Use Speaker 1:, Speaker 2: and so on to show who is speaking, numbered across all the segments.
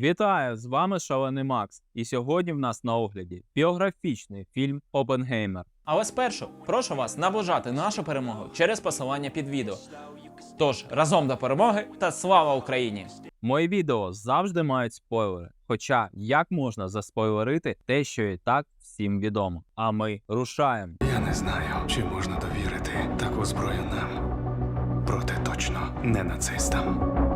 Speaker 1: Вітаю! З вами Шалений Макс. І сьогодні в нас на огляді біографічний фільм Опенгеймер.
Speaker 2: Але спершу прошу вас наближати нашу перемогу через посилання під відео. Тож разом до перемоги та слава Україні!
Speaker 1: Мої відео завжди мають спойлери. Хоча як можна заспойлерити те, що і так всім відомо. А ми рушаємо.
Speaker 3: Я не знаю, чи можна довірити таку зброю нам. Проте точно не нацистам.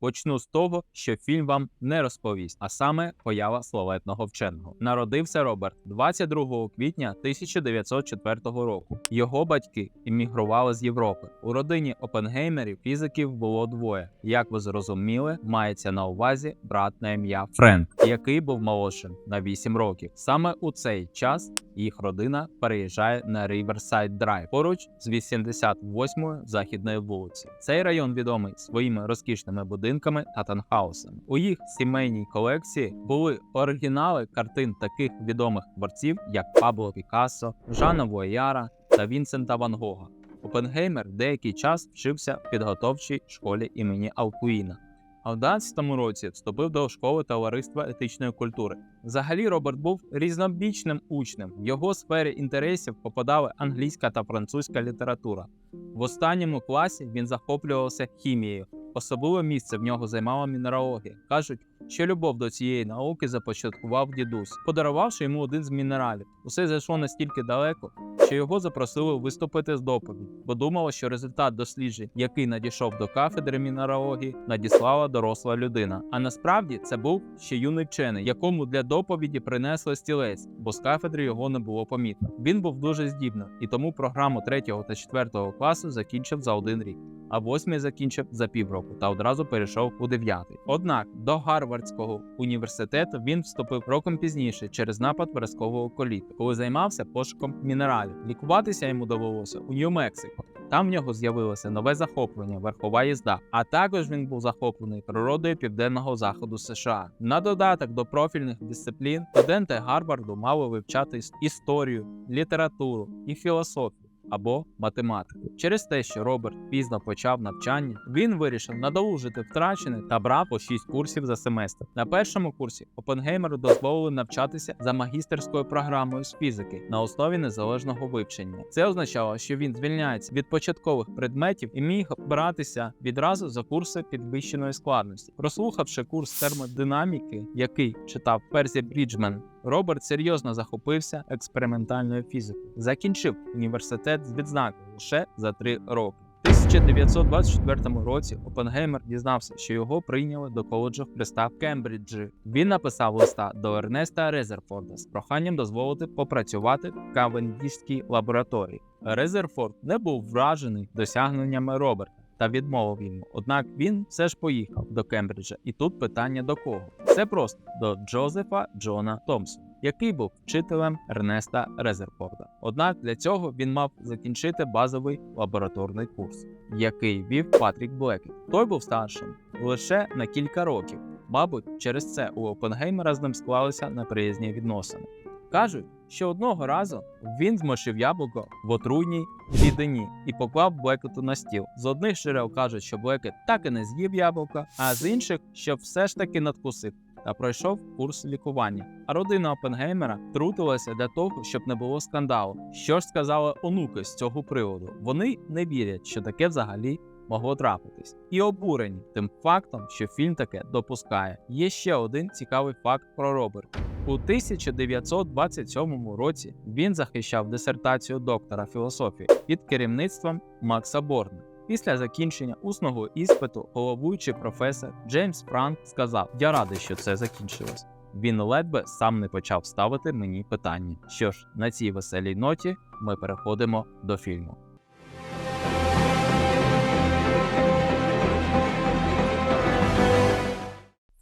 Speaker 1: Почну з того, що фільм вам не розповість, а саме поява славетного вченого. Народився Роберт 22 квітня 1904 року. Його батьки іммігрували з Європи. У родині Опенгеймерів фізиків було двоє. Як ви зрозуміли, мається на увазі брат на ім'я Френк, який був молодшим на 8 років. Саме у цей час їх родина переїжджає на Riverside Drive поруч з 88-ї західної вулиці. Цей район відомий своїми розкішними будинками та танхаусами. У їх сімейній колекції були оригінали картин таких відомих творців, як Пабло Пікассо, Жана Вуяра та Вінсента Ван Гога. Опенгеймер деякий час вчився в підготовчій школі імені Алкуїна. А в 11-му році вступив до школи товариства етичної культури. Взагалі, Роберт був різнобічним учнем. В його сфері інтересів попадали англійська та французька література. В останньому класі він захоплювався хімією. Особливе місце в нього займала мінералогія. Кажуть, що любов до цієї науки започаткував дідусь, подарувавши йому один з мінералів. Усе зайшло настільки далеко, що його запросили виступити з доповідь, бо думала, що результат досліджень, який надійшов до кафедри мінералогії, надіслала доросла людина. А насправді це був ще юний вчений, якому для доповіді принесли стілець, бо з кафедри його не було помітно. Він був дуже здібним, і тому програму 3 та 4 класу закінчив за один рік. А восьмий закінчив за півроку та одразу перейшов у дев'ятий. Однак до Гарвардського університету він вступив роком пізніше через напад виразкового коліту, коли займався пошуком мінералів. Лікуватися йому довелося у Нью-Мексико. Там в нього з'явилося нове захоплення верхова їзда. А також він був захоплений природою південного заходу США. На додаток до профільних дисциплін студенти Гарварду мали вивчати історію, літературу і філософію або математику. Через те, що Роберт пізно почав навчання, він вирішив надолужити втрачене та брав по 6 курсів за семестр. На першому курсі Опенгеймеру дозволили навчатися за магістерською програмою з фізики на основі незалежного вивчення. Це означало, що він звільняється від початкових предметів і міг братися відразу за курси підвищеної складності. Прослухавши курс термодинаміки, який читав Персі Бріджмен, Роберт серйозно захопився експериментальною фізикою. Закінчив університет з відзнакою лише за три роки. У 1924 році Опенгеймер дізнався, що його прийняли до коледжу в Кембриджі. Він написав листа до Ернеста Резерфорда з проханням дозволити попрацювати в Кавендішській лабораторії. Резерфорд не був вражений досягненнями Роберта та відмовив йому. Однак він все ж поїхав до Кембриджа, і тут питання до кого? Все просто до Джозефа Джона Томпсона, який був вчителем Ернеста Резерфорда. Однак для цього він мав закінчити базовий лабораторний курс, який вів Патрік Блекет. Той був старшим лише на кілька років. Мабуть, через це у Опенгеймера з ним склалися неприязні відносини. Кажуть, що одного разу він змочив яблуко в отруйній рідині і поклав Блекету на стіл. З одних джерел кажуть, що Блекет так і не з'їв яблука, а з інших, що все ж таки надкусив та пройшов курс лікування. А родина Опенгеймера трутилася для того, щоб не було скандалу. Що ж сказали онуки з цього приводу? Вони не вірять, що таке взагалі. Могло трапитись і обурені тим фактом, що фільм таке допускає. Є ще один цікавий факт про Роберта. У 1927 році він захищав дисертацію доктора філософії під керівництвом Макса Борна. Після закінчення усного іспиту головуючий професор Джеймс Франк сказав: Я радий, що це закінчилось. Він ледве сам не почав ставити мені питання. Що ж, на цій веселій ноті ми переходимо до фільму.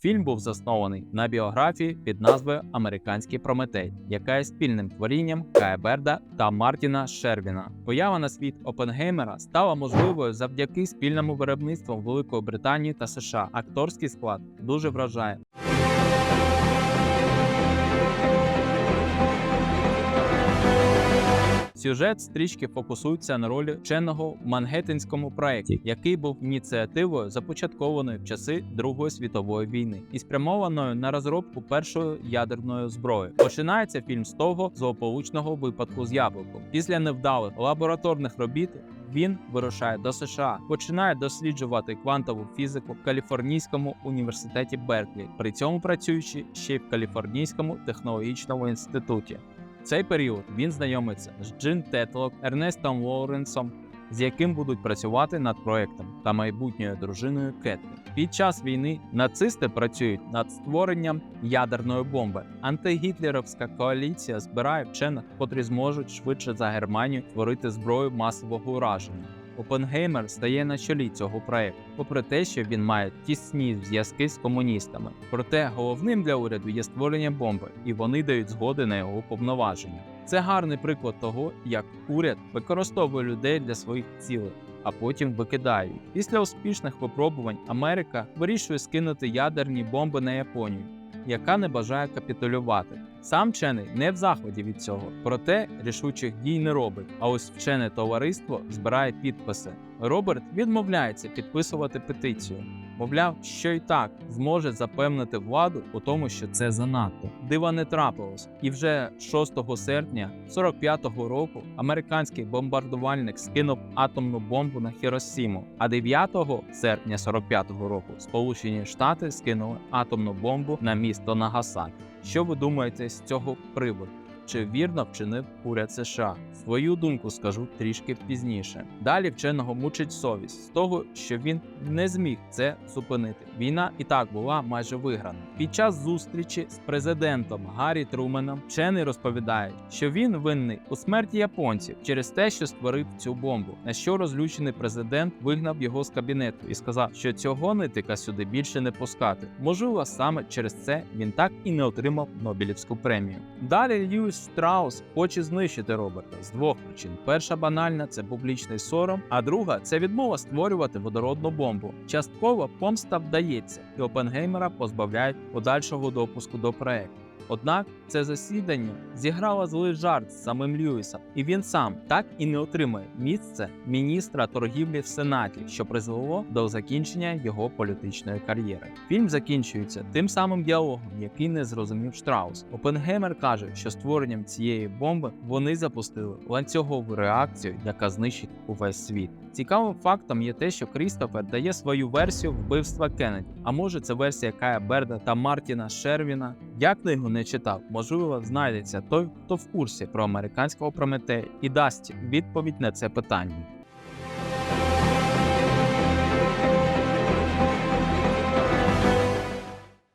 Speaker 1: Фільм був заснований на біографії під назвою Американський Прометей, яка є спільним творінням Кая Берда та Мартіна Шервіна. Поява на світ Опенгеймера стала можливою завдяки спільному виробництву Великої Британії та США. Акторський склад дуже вражає. Сюжет стрічки фокусується на ролі вченого в Мангеттенському проєкті, який був ініціативою започаткованою в часи Другої світової війни і спрямованою на розробку першої ядерної зброї. Починається фільм з того злополучного випадку з яблуком. Після невдалих лабораторних робіт він вирушає до США, починає досліджувати квантову фізику в Каліфорнійському університеті Берклі, при цьому працюючи ще й в Каліфорнійському технологічному інституті. Цей період він знайомиться з Джин Тетлок, Ернестом Лоуренсом, з яким будуть працювати над проектом та майбутньою дружиною Кетлін. Під час війни нацисти працюють над створенням ядерної бомби. Антигітлерівська коаліція збирає вчених, котрі зможуть швидше за Германію створити зброю масового ураження. Опенгеймер стає на чолі цього проекту, попри те, що він має тісні зв'язки з комуністами. Проте головним для уряду є створення бомби, і вони дають згоди на його повноваження. Це гарний приклад того, як уряд використовує людей для своїх цілей. А потім викидає. Після успішних випробувань Америка вирішує скинути ядерні бомби на Японію, яка не бажає капітулювати. Сам вчений не в захваті від цього, проте рішучих дій не робить. А ось вчене товариство збирає підписи. Роберт відмовляється підписувати петицію. Мовляв, що й так зможе запевнити владу у тому, що це занадто. Дива не трапилось, і вже 6 серпня 45-го року американський бомбардувальник скинув атомну бомбу на Хіросіму. А 9 серпня 45-го року Сполучені Штати скинули атомну бомбу на місто Нагасакі. Що ви думаєте з цього приводу? Чи вірно вчинив уряд США? Свою думку скажу трішки пізніше. Далі вченого мучить совість з того, що він не зміг це зупинити. Війна і так була майже виграна. Під час зустрічі з президентом Гаррі Труменом вчений розповідає, що він винний у смерті японців через те, що створив цю бомбу. На що розлючений президент вигнав його з кабінету і сказав, що цього нитика сюди більше не пускати. Можливо, саме через це він так і не отримав Нобелівську премію. Далі Льюіс Штраус хоче знищити Роберта з двох причин: перша банальна це публічний сором, а друга це відмова створювати водородну бомбу. Частково помста вдається, і Опенгеймера позбавляють подальшого допуску до проекту. Однак це засідання зіграло злий жарт з самим Льюісом, і він сам так і не отримає місце міністра торгівлі в Сенаті, що призвело до закінчення його політичної кар'єри. Фільм закінчується тим самим діалогом, який не зрозумів Штраус. Опенгеймер каже, що створенням цієї бомби вони запустили ланцюгову реакцію, яка знищить увесь світ. Цікавим фактом є те, що Крістофер дає свою версію вбивства Кеннеді. А може, це версія Кая Берда та Мартіна Шервіна. Я книгу не читав. Можливо, знайдеться той, хто в курсі про американського Прометея і дасть відповідь на це питання.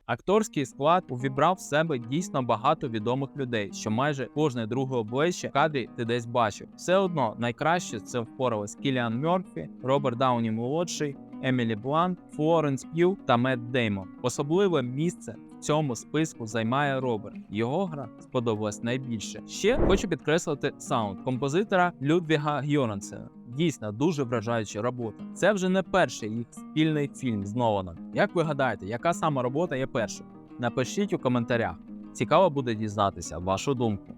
Speaker 1: Акторський склад увібрав в себе дійсно багато відомих людей, що майже кожне друге обличчя в кадрі ти десь бачив. Все одно найкраще це впорались Кіліан Мьорфі, Роберт Дауні молодший, Емілі Блант, Флоренс П'ю та Мет Деймон. Особливе місце в цьому списку займає Роберт. Його гра сподобалась найбільше. Ще хочу підкреслити саунд композитора Людвіга Гьорансена. Дійсно дуже вражаюча робота. Це вже не перший їх спільний фільм з Ноланом. Як ви гадаєте, яка саме робота є першою? Напишіть у коментарях. Цікаво буде дізнатися вашу думку.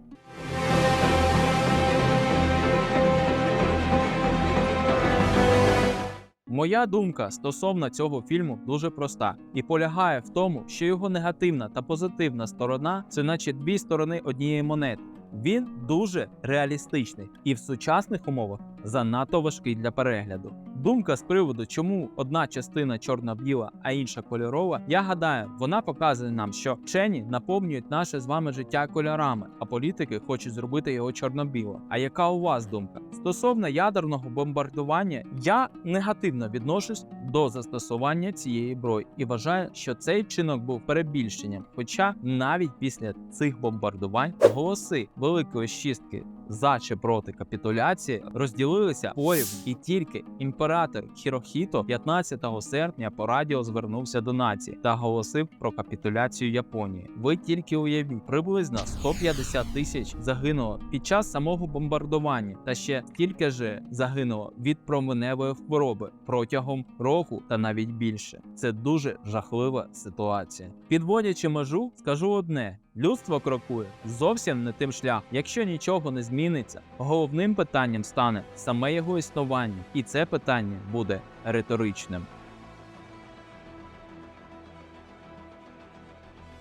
Speaker 1: Моя думка стосовно цього фільму дуже проста і полягає в тому, що його негативна та позитивна сторона це наче дві сторони однієї монети. Він дуже реалістичний і в сучасних умовах занадто важкий для перегляду. Думка з приводу, чому одна частина чорно-біла, а інша кольорова, я гадаю, вона показує нам, що вчені наповнюють наше з вами життя кольорами, а політики хочуть зробити його чорно-біло. А яка у вас думка? Стосовно ядерного бомбардування, я негативно відношусь до застосування цієї зброї і вважаю, що цей вчинок був перебільшенням. Хоча навіть після цих бомбардувань голоси великої шістки за чи проти капітуляції розділилися порів, і тільки імператор Хірохіто 15 серпня по радіо звернувся до нації та оголосив про капітуляцію Японії. Ви тільки уявіть, приблизно 150 тисяч загинуло під час самого бомбардування, та ще стільки ж загинуло від променевої хвороби протягом року. Року та навіть більше. Це дуже жахлива ситуація. Підводячи межу, скажу одне: людство крокує зовсім не тим шляхом. Якщо нічого не зміниться, головним питанням стане саме його існування, і це питання буде риторичним.